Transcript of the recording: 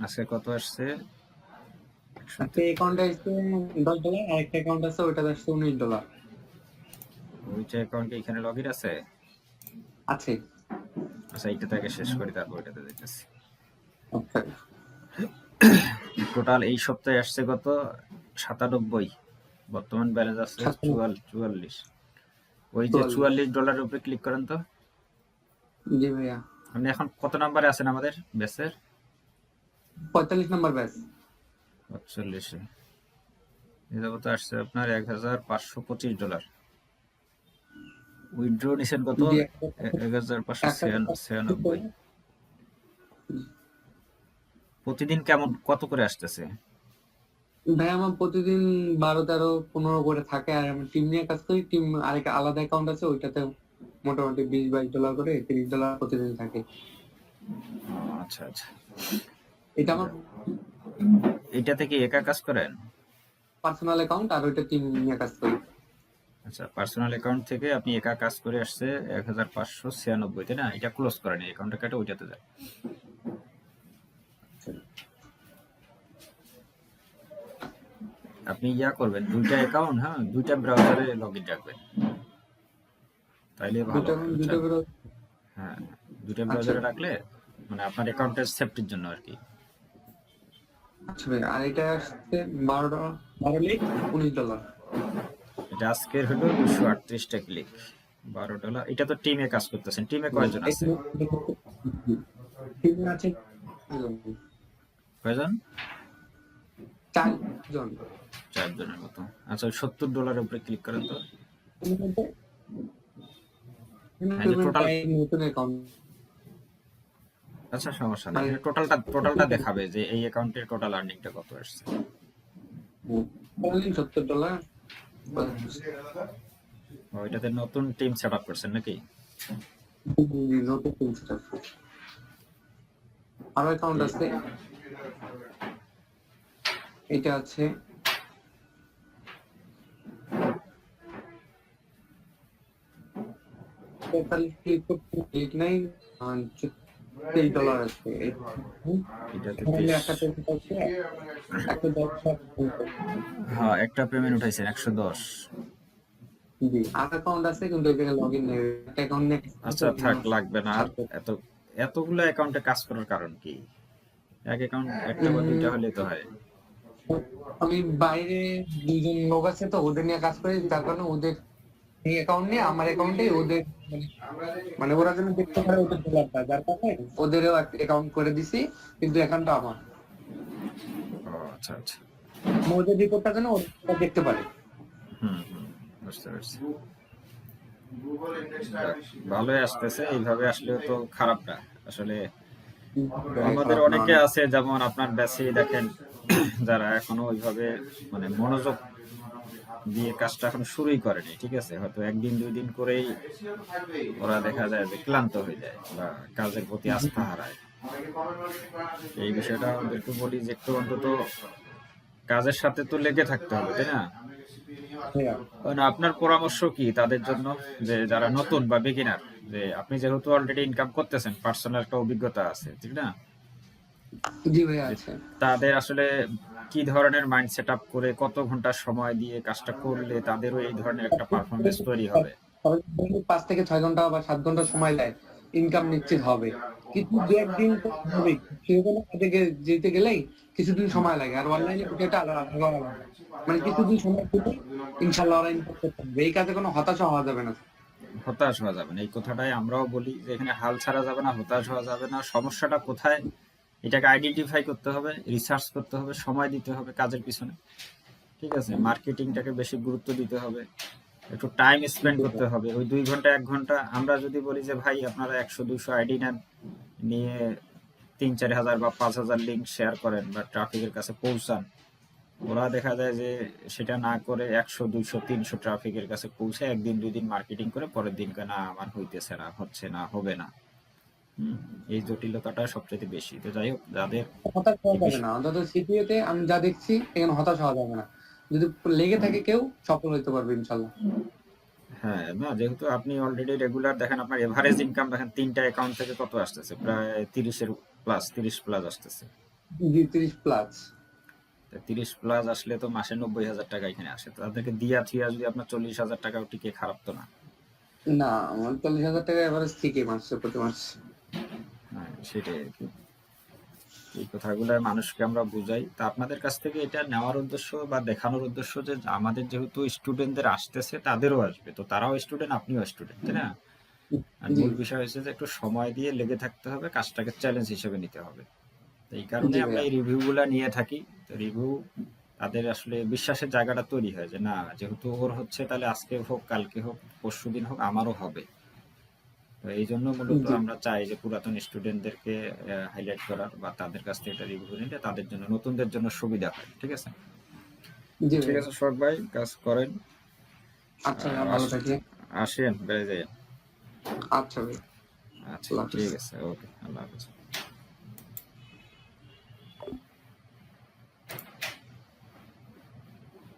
আজকে কত আসছে? একটা অ্যাকাউন্টে আসছে দশ ডলার আর একটা অ্যাকাউন্ট আছে ওইটা আসছে উনিশ ডলার ওইটা অ্যাকাউন্টে এখানে আছে? আছে। আচ্ছা এইটা থেকে শেষ করি তারপর ওইটাতে দেখতেছি। আচ্ছা। টোটাল এই সপ্তাহে আসছে কত? সাতানব্বই। বর্তমান ব্যালেন্স আছে। চুয়াল্লিশ। ওই যে চুয়াল্লিশ। ডলারের উপরে ক্লিক করেন তো? জি ভাইয়া। আপনি এখন কত নাম্বারে আছেন আমাদের ব্যাসের পঁয়তাল্লিশ নম্বর ব্যাচ আটচল্লিশে এই যাবত আসছে আপনার এক হাজার পাঁচশো পঁচিশ ডলার উইথড্র নিছেন কত? এক হাজার পাঁচশো ছিয়ানব্বই। প্রতিদিন কেমন কত করে আসতেছে? ভাই আমার প্রতিদিন বারো তেরো পনেরো করে থাকে। আর আমি টিম নিয়ে কাজ করি টিম আরেকটা আলাদা অ্যাকাউন্ট আছে ওইটাতে মোটামুটি বিশ বাইশ ডলার করে তিরিশ ডলার প্রতিদিন থাকে। আচ্ছা আচ্ছা। এটা আমার এটা থেকে একা কাজ করেন? পার্সোনাল অ্যাকাউন্ট আর ওইটা টিম নিয়ে কাজ করি। আচ্ছা পার্সোনাল অ্যাকাউন্ট থেকে আপনি একা কাজ করে আসছে এক হাজার পাঁচশো ছিয়ানব্বই তাই না? এটা ক্লোজ করেন অ্যাকাউন্টটা কাটে ওইটাতে যায় আপনি ইয়া করবেন দুইটা অ্যাকাউন্ট হ্যাঁ দুইটা ব্রাউজারে লগ ইন রাখবেন। তাইলে ভালো? করে হ্যাঁ দুইটা ব্রাউজারে রাখলে মানে আপনার অ্যাকাউন্টের সেফটির জন্য আর কি। আচ্ছা ভাই আর এটা আসছে বারো ডলার বারো লিখ উনিশ ডলার। এটা আজকের হলো দুশো আটত্রিশটা ক্লিক বারো ডলার। এটা তো টিমে কাজ করতেছেন টিমে কয়জন আছে? টিম আছে? কয়জন? চারজন। চারজনের মতো। আচ্ছা সত্তর ডলারের উপরে ক্লিক করেন তো। total- নতুন অ্যাকাউন্ট আচ্ছা সমস্যা নেই। মানে- টোটালটা টোটালটা দেখাবে যে এই অ্যাকাউন্টের টোটাল আর্নিংটা কত আসছে। ডলার ওইটাতে নতুন টিম সেট আপ করছেন নাকি? নতুন টিম সেটআপ আরও অ্যাকাউন্ট আছে। এটা আছে। তেতাল্লিশ ক্লিক করতে ক্লিক নাই তেইশ ডলার আছে এটাতে এখানে তেইশ- একটা পেমেন্ট আছে একটা দশ হ্যাঁ একটা পেমেন্ট উঠাইছেন একশো দশ। জি। আর অ্যাকাউন্ট আছে কিন্তু ওইখানে লগ ইন নেই অ্যাকাউন্ট নেই। আচ্ছা থাক লাগবে না। এত এতগুলো অ্যাকাউন্টে কাজ করার কারণ কি? এক অ্যাকাউন্ট একটা বা দুইটা হলে তো হয়। আমি বাইরে দুজন লোক আছে তো ওদের নিয়ে কাজ করি তার কারণে ওদের এই অ্যাকাউন্ট নিয়ে আমার অ্যাকাউন্টে ওদের মানে- মানে ওরা যেন দেখতে পারে ওদের ডলারটা যার কারণে ওদেরও অ্যাকাউন্ট করে দিছি কিন্তু অ্যাকাউন্টটা আমার। আচ্ছা আচ্ছা। মানে ওদের রিপোর্টটা যেন ওরা দেখতে পারে। হুম হুম বুঝতে পারছি। ভালোই আসতেছে এইভাবে আসলে তো খারাপ না। আসলে আমাদের অনেকে আছে যেমন আপনার ব্যাসে দেখেন যারা এখনও ওইভাবে মানে মনোযোগ দিয়ে কাজটা এখন শুরুই করেনি ঠিক আছে? হয়তো একদিন দুই দিন করেই ওরা দেখা যায় যে ক্লান্ত হয়ে যায় বা কাজের প্রতি আস্থা হারায়। এই বিষয়টা ওদেরকে বলি যে একটু অন্তত কাজের সাথে তো লেগে থাকতে হবে তাই না? হ্যাঁ। আপনার পরামর্শ কি তাদের জন্য যে যারা নতুন বা বিগিনার যে আপনি যেহেতু অলরেডি ইনকাম করতেছেন পার্সোনাল একটা অভিজ্ঞতা আছে ঠিক না? তাদের আসলে কি ধরনের মাইন্ড সেট আপ করে কত ঘণ্টা সময় দিয়ে কাজটা করলে তাদেরও এই ধরনের একটা পারফরমেন্স তৈরি হবে? পাঁচ থেকে ছয় ঘণ্টা বা সাত ঘণ্টা সময় দেয় ইনকাম নিশ্চিত হবে। কিন্তু দু একদিন হবে। কাজে যেতে গেলেই কিছুদিন সময় লাগে। আর অনলাইনে এটা আলাদা মানে কিছুদিন সময় দিলে ইনশাল্লাহ পারবে। এই কাজে কোনো হতাশা হওয়া যাবে না। হতাশ হওয়া যাবে না। এই কথাটাই আমরাও বলি যে এখানে হাল ছাড়া যাবে না হতাশ হওয়া যাবে না। সমস্যাটা কোথায়? এটাকে আইডেন্টিফাই করতে হবে রিসার্চ করতে হবে, সময় দিতে হবে কাজের পিছনে। ঠিক আছে? মার্কেটিংটাকে বেশি গুরুত্ব দিতে হবে। একটু টাইম স্পেন্ড করতে হবে। ওই দুই ঘণ্টা, এক ঘণ্টা, আমরা যদি বলি যে, ভাই, আপনারা একশো, দুশো আইডি নেন, নিয়ে তিন, চার হাজার বা পাঁচ হাজার লিঙ্ক শেয়ার করেন বা ট্রাফিকের কাছে পৌঁছান। ওরা দেখা যায় যে, সেটা না করে একশো দুইশো তিনশো ট্রাফিকের কাছে পৌঁছে একদিন, দুই দিন মার্কেটিং করে পরের দিনকে, না, আমার হইতেছে না, হচ্ছে না, হবে না। এই জটিলতাটা সবচেয়ে বেশি। তো যাই হোক যাদের হতাশ হওয়া যাবে না। অন্তত সিপিওতে আমি যা দেখছি এখানে হতাশ হওয়া যাবে না। যদি লেগে থাকে কেউ সফল হতে পারবে ইনশাল্লাহ। হ্যাঁ না যেহেতু আপনি অলরেডি রেগুলার দেখেন আপনার এভারেজ ইনকাম দেখেন তিনটা অ্যাকাউন্ট থেকে কত আসতেছে? প্রায় তিরিশের প্লাস তিরিশ প্লাস আসতেছে। জি তিরিশ প্লাস তিরিশ প্লাস আসলে তো মাসে নব্বই হাজার টাকা এখানে আসে। তো তাদেরকে দিয়া থিয়া যদি আপনার চল্লিশ হাজার টাকাও টিকে খারাপ তো না। না আমার চল্লিশ হাজার টাকা এভারেজ ঠিকই মাসে প্রতি মাস। সেটাই আর কি। এই কথাগুলো মানুষকে আমরা বুঝাই। তা আপনাদের কাছ থেকে এটা নেওয়ার উদ্দেশ্য বা দেখানোর উদ্দেশ্য যে আমাদের যেহেতু স্টুডেন্টদের আসতেছে তাদেরও আসবে। তো তারাও স্টুডেন্ট আপনিও স্টুডেন্ট তাই না? আর মূল বিষয় হচ্ছে যে একটু সময় দিয়ে লেগে থাকতে হবে কাজটাকে চ্যালেঞ্জ হিসেবে নিতে হবে। এই কারণে আমরা এই রিভিউ গুলা নিয়ে থাকি। তো রিভিউ তাদের আসলে বিশ্বাসের জায়গাটা তৈরি হয় যে না যেহেতু ওর হচ্ছে তাহলে আজকে হোক কালকে হোক পরশু দিন হোক আমারও হবে। তো এই জন্য মূলত আমরা চাই যে পুরাতন স্টুডেন্টদেরকে হাইলাইট করার বা তাদের কাছ থেকে এটা রিভিউ নিলে তাদের জন্য নতুনদের জন্য সুবিধা হয় ঠিক আছে? ঠিক আছে শখ ভাই কাজ করেন। আচ্ছা ভালো থাকি আসেন বেড়ে যাই। আচ্ছা ভাই আচ্ছা ঠিক আছে ওকে আল্লাহ হাফেজ।